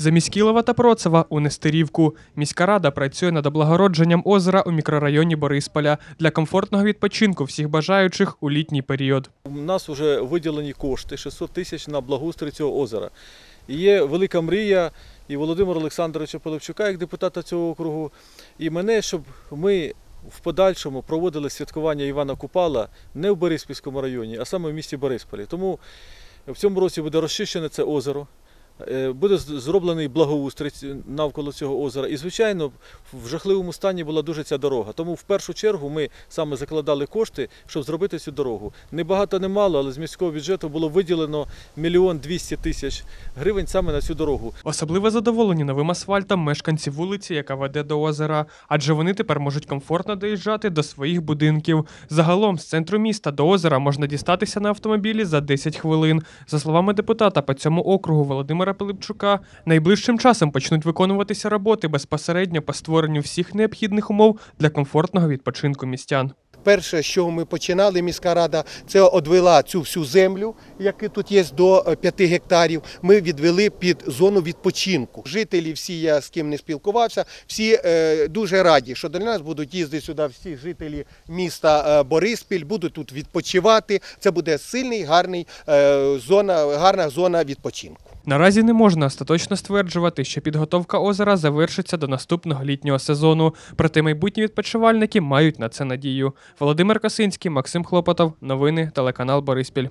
Замість Кілова та Процева у Нестерівку. Міська рада працює над облагородженням озера у мікрорайоні Борисполя для комфортного відпочинку всіх бажаючих у літній період. У нас вже виділені кошти 600 тисяч на благоустрій цього озера. І є велика мрія і Володимира Олександровича Пилипчука, як депутата цього округу, і мене, щоб ми в подальшому проводили святкування Івана Купала не в Бориспільському районі, а саме в місті Борисполі. Тому в цьому році буде розчищене це озеро. Е, Буде зроблений благоустрій навколо цього озера. І, звичайно, в жахливому стані була дуже ця дорога. Тому в першу чергу ми саме закладали кошти, щоб зробити цю дорогу. Не багато, не мало, але з міського бюджету було виділено мільйон двісті тисяч гривень саме на цю дорогу. Особливо задоволені новим асфальтом мешканці вулиці, яка веде до озера, адже вони тепер можуть комфортно доїжджати до своїх будинків. Загалом з центру міста до озера можна дістатися на автомобілі за 10 хвилин. За словами депутата по цьому округу Володимира Пилипчука, найближчим часом почнуть виконуватися роботи безпосередньо по створенню всіх необхідних умов для комфортного відпочинку містян. Перше, чого ми починали, міська рада, це одвела цю всю землю, яка тут є до е, 5 гектарів. Ми відвели під зону відпочинку. Жителі, всі я з ким не спілкувався, всі е, дуже раді, що до нас будуть їздити сюди всі жителі міста е, Бориспіль, будуть тут відпочивати. Це буде сильний, гарний е, зона, гарна зона відпочинку. Наразі не можна остаточно стверджувати, що підготовка озера завершиться до наступного літнього сезону. Проте майбутні відпочивальники мають на це надію. Володимир Косинський, Максим Хлопотов. Новини телеканал Бориспіль.